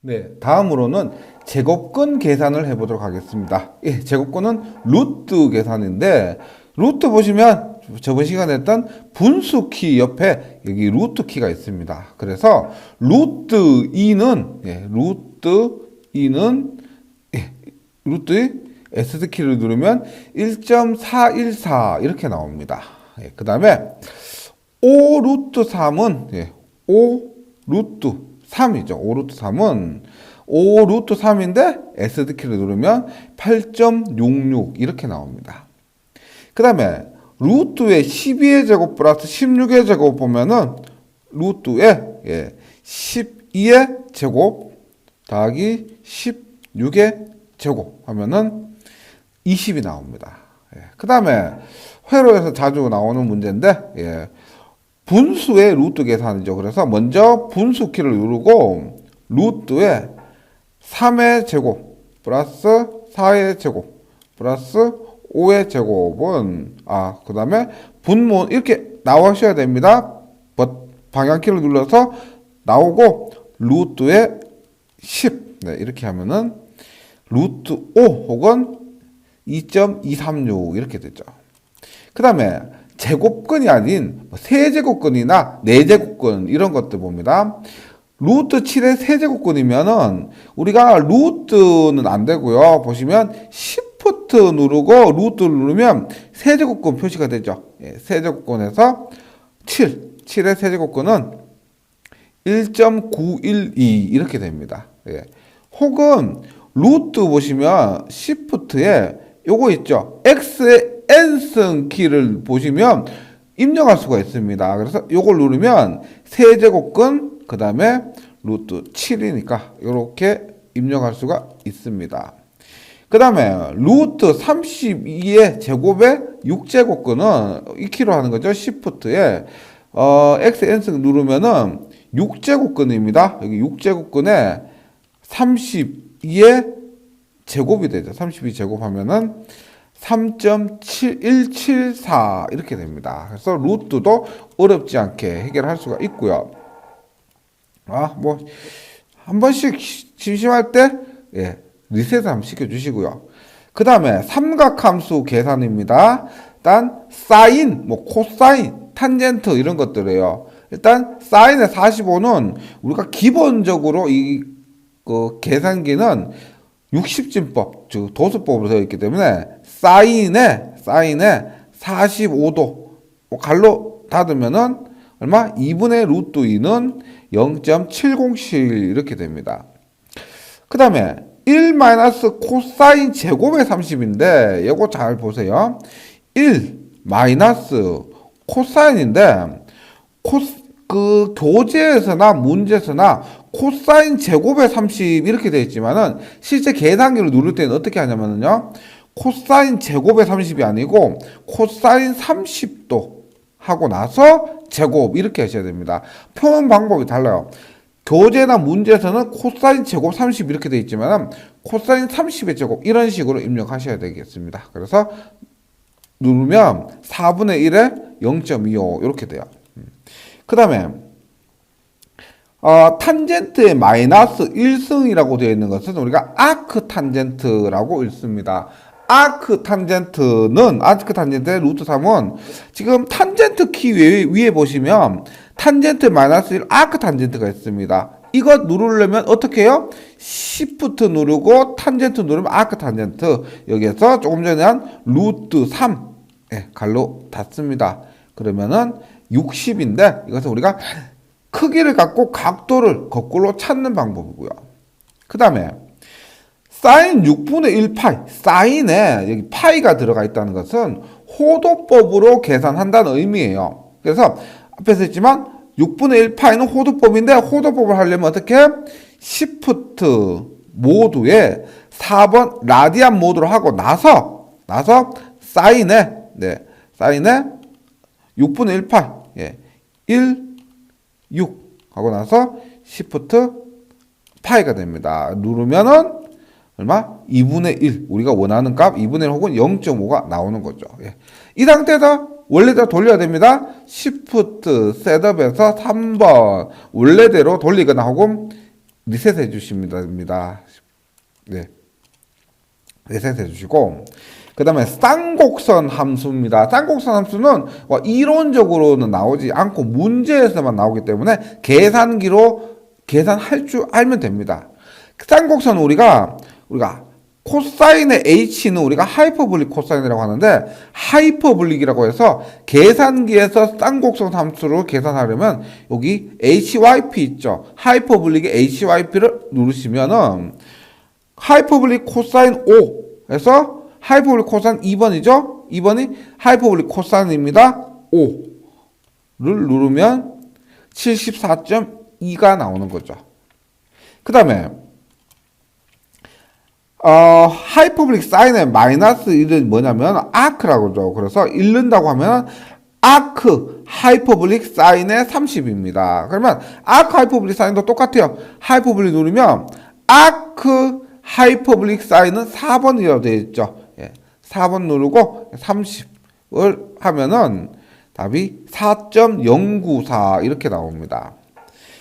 네, 다음으로는 제곱근 계산을 해보도록 하겠습니다. 예, 제곱근은 루트 계산인데, 루트 보시면 저번 시간에 했던 분수 키 옆에 여기 루트 키가 있습니다. 그래서 루트 2는, 예, 루트 2는, 예, 루트 S키를 누르면 1.414 이렇게 나옵니다. 예, 그 다음에 5 루트 3은 예, 5 루트 3이죠. 5 루트 3은 5 루트 3인데 SD 키를 누르면 8.66 이렇게 나옵니다. 그 다음에 루트의 12의 제곱 플러스 16의 제곱 보면은 루트의 예, 12의 제곱 더하기 16의 제곱 하면은 20이 나옵니다. 예, 그 다음에 회로에서 자주 나오는 문제인데 예, 분수의 루트 계산이죠. 그래서 먼저 분수 키를 누르고 루트의 3의 제곱 플러스 4의 제곱 플러스 5의 제곱은 아 그 다음에 분모 이렇게 나오셔야 됩니다. 버- 방향키를 눌러서 나오고 루트의 10 네, 이렇게 하면은 루트 5 혹은 2.236 이렇게 되죠. 그 다음에 제곱근이 아닌 뭐 세제곱근이나 네제곱근 이런 것들 봅니다. 루트 7의 세제곱근이면은 우리가 루트는 안 되고요. 보시면 시프트 누르고 루트를 누르면 세제곱근 표시가 되죠. 예, 세제곱근에서 7, 7의 세제곱근은 1.912 이렇게 됩니다. 예. 혹은 루트 보시면 시프트에 요거 있죠. X의 n승 키를 보시면 입력할 수가 있습니다. 그래서 요걸 누르면 세제곱근 그 다음에 루트 7이니까 이렇게 입력할 수가 있습니다. 그 다음에 루트 32의 제곱의 6제곱근은 2k로 하는 거죠. 시프트에 어, X, N승 누르면은 6제곱근입니다. 여기 6제곱근에 32의 제곱이 되죠. 32 제곱하면은 3.7174 이렇게 됩니다. 그래서 루트도 어렵지 않게 해결할 수가 있고요. 아, 뭐 한 번씩 심심할 때 예, 리셋 한번 시켜 주시고요. 그 다음에 삼각함수 계산입니다. 일단 사인, 뭐 코사인, 탄젠트 이런 것들이에요. 일단 사인의 45는 우리가 기본적으로 이 그 계산기는 60진법, 즉 도수법으로 되어 있기 때문에 사인에 사인에 45도 뭐 갈로 닫으면은 얼마? 2분의 루트 2는 0.707 이렇게 됩니다. 그 다음에 1 마이너스 코사인 제곱의 30인데 이거 잘 보세요. 1 마이너스 코사인인데 코, 그 교재에서나 문제에서나 코사인 제곱의 30 이렇게 되어 있지만은 실제 계산기를 누를 때는 어떻게 하냐면요. 코사인 제곱의 30이 아니고 코사인 30도 하고 나서 제곱 이렇게 하셔야 됩니다. 표현 방법이 달라요. 교재나 문제에서는 코사인 제곱 30 이렇게 되어 있지만 코사인 30의 제곱 이런 식으로 입력하셔야 되겠습니다. 그래서 누르면 4분의 1에 0.25 이렇게 돼요. 그 다음에 어, 탄젠트의 마이너스 1승이라고 되어 있는 것은 우리가 아크 탄젠트라고 읽습니다. 아크 탄젠트는 아크 탄젠트의 루트 3은 지금 탄젠트 키 위에, 위에 보시면 탄젠트 마이너스 1 아크 탄젠트가 있습니다. 이거 누르려면 어떻게 해요? 시프트 누르고 탄젠트 누르면 아크 탄젠트 여기에서 조금 전에 한 루트 3 예, 갈로 닫습니다. 그러면은 60인데 이것은 우리가 크기를 갖고 각도를 거꾸로 찾는 방법이고요. 그 다음에 사인 6분의 1 파이, 사인에 여기 파이가 들어가 있다는 것은 호도법으로 계산한다는 의미예요. 그래서 앞에서 했지만 6분의 1 파이는 호도법인데 호도법을 하려면 어떻게? 시프트 모드에 4번 라디안 모드로 하고 나서 나서 사인에 네, 사인에 6분의 1 파이 예, 1 6 하고 나서 시프트 파이가 됩니다. 누르면은 얼마? 2분의 1. 우리가 원하는 값 2분의 1 혹은 0.5가 나오는 거죠. 예. 이 상태에서 원래대로 돌려야 됩니다. 시프트 셋업에서 3번 원래대로 돌리거나 혹은 리셋해 주십니다. 됩니다. 네. 리셋해 주시고 그 다음에 쌍곡선 함수입니다. 쌍곡선 함수는 뭐 이론적으로는 나오지 않고 문제에서만 나오기 때문에 계산기로 계산할 줄 알면 됩니다. 쌍곡선 우리가 우리가 코사인의 h는 우리가 하이퍼블릭 코사인이라고 하는데 하이퍼블릭이라고 해서 계산기에서 쌍곡선 함수를 계산하려면 여기 hyp 있죠. 하이퍼블릭의 hyp를 누르시면은 하이퍼블릭 코사인 5에서 하이퍼블릭 코사인 2번이죠. 2번이 하이퍼블릭 코사인입니다. 5를 누르면 74.2가 나오는 거죠. 그 다음에 어, 하이퍼블릭 사인의 마이너스 1은 뭐냐면 아크라고 그러죠. 그래서 잃는다고 하면 아크 하이퍼블릭 사인의 30입니다. 그러면 아크 하이퍼블릭 사인도 똑같아요. 하이퍼블릭 누르면 아크 하이퍼블릭 사인은 4번이라고 되어 있죠. 예, 4번 누르고 30을 하면은 답이 4.094 이렇게 나옵니다.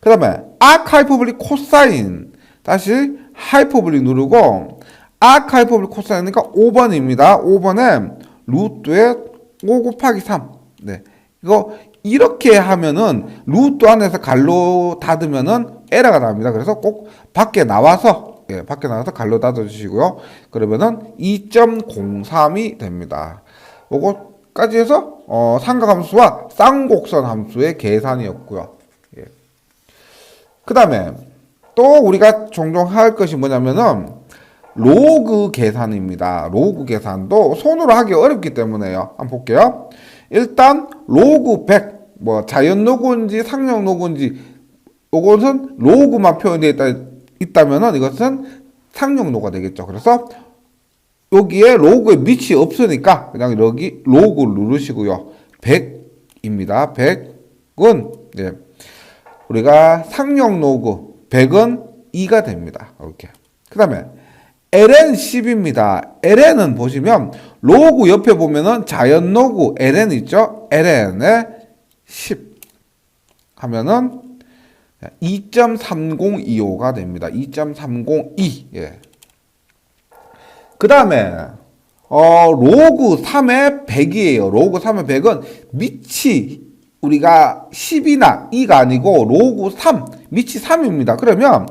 그 다음에 아크 하이퍼블릭 코사인 다시 하이퍼블릭 누르고 아크 하이퍼블릭 코사인이니까 5번입니다. 5번에 루트에 5 곱하기 3. 네. 이거 이렇게 하면은 루트 안에서 갈로 닫으면은 에러가 납니다. 그래서 꼭 밖에 나와서 예, 밖에 나와서 갈로 닫아 주시고요. 그러면은 2.03이 됩니다. 요거까지 해서 어, 삼각함수와 쌍곡선 함수의 계산이었고요. 예. 그다음에 또 우리가 종종 할 것이 뭐냐면은 로그 계산입니다. 로그 계산도 손으로 하기 어렵기 때문에요. 한번 볼게요. 일단 로그 100, 뭐 자연 로그인지 상용 로그인지 이것은 로그만 표현되어 있다, 있다면은 이것은 상용 로그가 되겠죠. 그래서 여기에 로그에 밑이 없으니까 그냥 여기 로그를 누르시고요. 100입니다. 100은 예. 우리가 상용 로그 100은 2가 됩니다. 이렇게. 그 다음에 ln10입니다. ln은 보시면 로그 옆에 보면은 자연 로그 ln 있죠? ln의 10 하면은 2.3025가 됩니다. 2.302. 예. 그 다음에 어, 로그 3의 100이에요. 로그 3의 100은 밑이 우리가 10이나 2가 아니고 로그 3, 밑이 3입니다. 그러면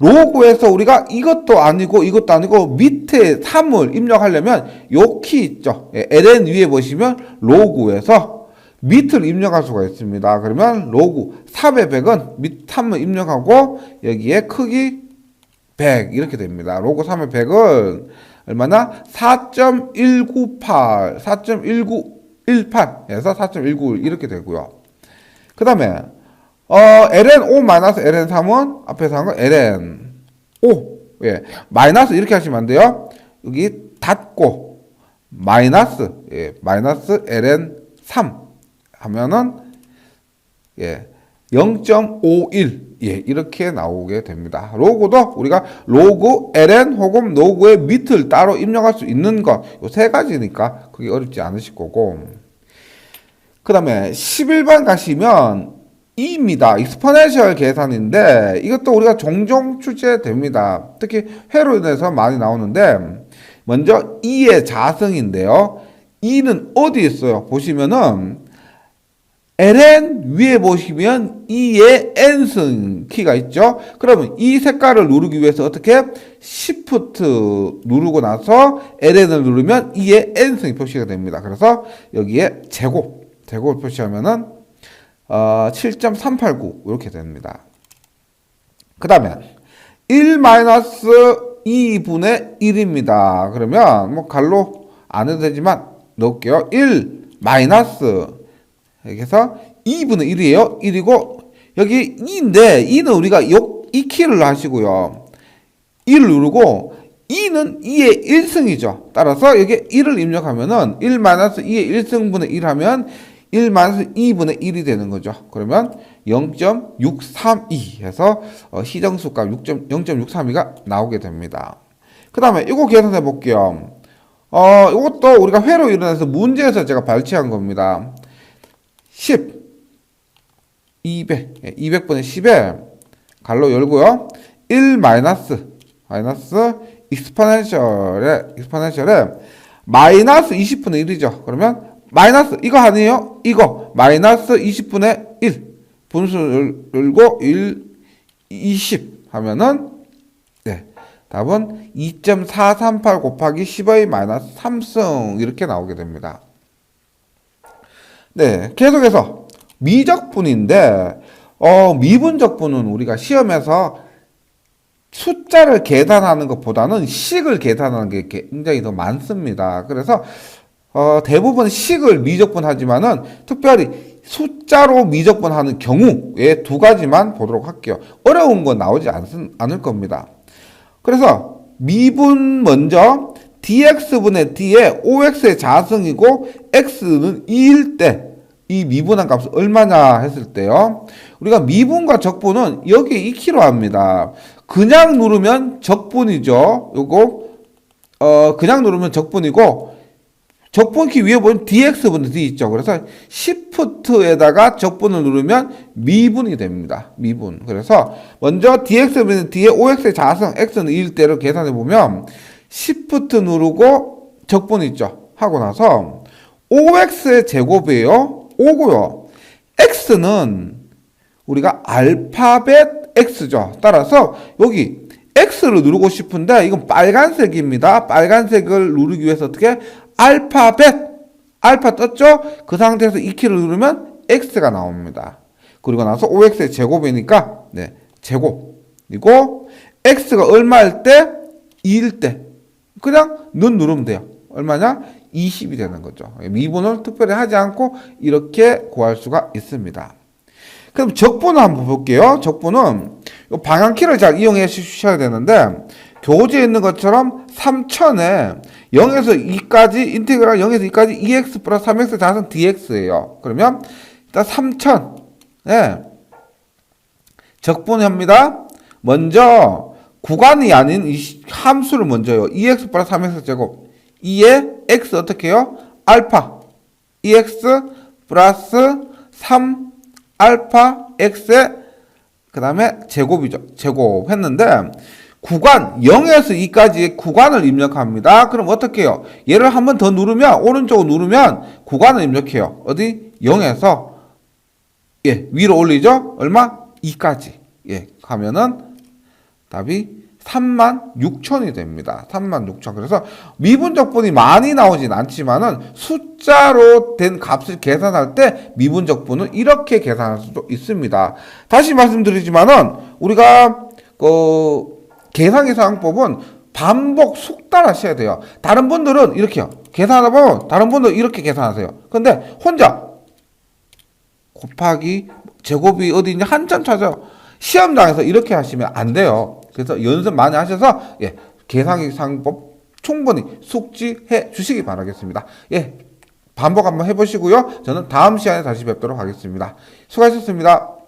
로그에서 우리가 이것도 아니고 이것도 아니고 밑에 3을 입력하려면 요 키 있죠. 예, ln 위에 보시면 로그에서 밑을 입력할 수가 있습니다. 그러면 로그 3의 100은 밑 3을 입력하고 여기에 크기 100 이렇게 됩니다. 로그 3의 100은 얼마나 4.198, 4.1918에서 4.19 이렇게 되고요. 그 다음에 어, ln 5 마이너스 ln 3은 앞에서 한거 ln 5 예, 마이너스 이렇게 하시면 안 돼요. 여기 닫고 마이너스 예, 마이너스 ln 3 하면은 예, 0.51 예, 이렇게 나오게 됩니다. 로고도 우리가 로고 ln 혹은 로고의 밑을 따로 입력할 수 있는 것, 요 세 가지니까 그게 어렵지 않으실 거고. 그 다음에 11번 가시면 2입니다. 익스포넨셜 계산인데 이것도 우리가 종종 출제됩니다. 특히 회로 인해서 많이 나오는데 먼저 2의 자승인데요. 2는 어디 있어요? 보시면은 ln 위에 보시면 2의 n승 키가 있죠. 그러면 이 색깔을 누르기 위해서 어떻게 Shift 누르고 나서 ln을 누르면 2의 n승이 표시가 됩니다. 그래서 여기에 제곱 제곱을 표시하면은 어, 7.389 이렇게 됩니다. 그 다음에 1 마이너스 2분의 1입니다. 그러면 뭐 갈로 안 해도 되지만 넣을게요. 1 마이너스 여기서 2분의 1이에요. 1이고 여기 2인데 2는 우리가 요, 이 키를 하시고요. 1을 누르고 2는 2의 1승이죠. 따라서 여기 1을 입력하면은 1 마이너스 2의 1승분의 1 하면 1 마이너스 2분의 1이 되는 거죠. 그러면 0.632 해서 어, 희정수값 0.632가 나오게 됩니다. 그 다음에 이거 계산해 볼게요. 어, 이것도 우리가 회로 일어나서 문제에서 제가 발췌한 겁니다. 10, 200, 200분의 10에 갈로 열고요. 1 마이너스 마이너스 익스포넨셜에 익스포넨셜에 마이너스 20분의 1이죠. 그러면 마이너스 이거 아니에요? 이거 마이너스 20분의 1 분수를 열고 1 20 하면은 네. 답은 2.438 곱하기 10의 마이너스 3승 이렇게 나오게 됩니다. 네, 계속해서 미적분인데 어, 미분적분은 우리가 시험에서 숫자를 계산하는 것보다는 식을 계산하는 게 굉장히 더 많습니다. 그래서 어, 대부분 식을 미적분하지만은 특별히 숫자로 미적분하는 경우에 두 가지만 보도록 할게요. 어려운 건 나오지 않, 않을 겁니다. 그래서 미분 먼저 dx분의 d에 5x의 자승이고 x는 2일 때 이 미분한 값은 얼마냐 했을 때요. 우리가 미분과 적분은 여기에 2kg 합니다. 그냥 누르면 적분이죠. 요거 어 그냥 누르면 적분이고 적분키 위에 보면 dx분의 d 있죠. 그래서 시프트에다가 적분을 누르면 미분이 됩니다. 미분. 그래서 먼저 dx분의 d에 5x의 자승 x는 2일 때로 계산해 보면 시프트 누르고 적분 있죠. 하고 나서 5x의 제곱이에요. 5고요. x는 우리가 알파벳 x죠. 따라서 여기 x를 누르고 싶은데 이건 빨간색입니다. 빨간색을 누르기 위해서 어떻게 알파벳 알파 떴죠? 그 상태에서 2키를 누르면 x가 나옵니다. 그리고 나서 5x의 제곱이니까 네, 제곱이고 x가 얼마일 때? 2일 때 그냥 눈 누르면 돼요. 얼마냐? 20이 되는 거죠. 미분을 특별히 하지 않고 이렇게 구할 수가 있습니다. 그럼 적분을 한번 볼게요. 적분은 방향키를 잘 이용해 주셔야 되는데 교재에 있는 것처럼 3천에 0에서 2까지 인테그랄 0에서 2까지 2x 플러스 3x 자선 dx예요. 그러면 일단 3천 네. 적분합니다. 먼저 구간이 아닌 이 함수를 먼저요. 2x 플러스 3x 제곱 2에 x 어떻게 해요? 알파 2x 플러스 3 알파 x의 그 다음에 제곱이죠. 제곱 했는데 구간 0에서 2까지의 구간을 입력합니다. 그럼 어떻게 해요? 얘를 한 번 더 누르면 오른쪽으로 누르면 구간을 입력해요. 어디? 0에서 예, 위로 올리죠? 얼마? 2까지. 예, 가면은 답이 3만 6천이 됩니다. 3만 6천. 그래서 미분적분이 많이 나오진 않지만은 숫자로 된 값을 계산할 때 미분적분은 이렇게 계산할 수도 있습니다. 다시 말씀드리지만은 우리가 그 계산계산법은 반복 숙달 하셔야 돼요. 다른 분들은 이렇게요. 계산하다 보면 다른 분들은 이렇게 계산하세요. 근데 혼자 곱하기 제곱이 어디 있냐 한참 찾아 시험장에서 이렇게 하시면 안 돼요. 그래서 연습 많이 하셔서 예, 계산기 상법 충분히 숙지해 주시기 바라겠습니다. 예, 반복 한번 해보시고요. 저는 다음 시간에 다시 뵙도록 하겠습니다. 수고하셨습니다.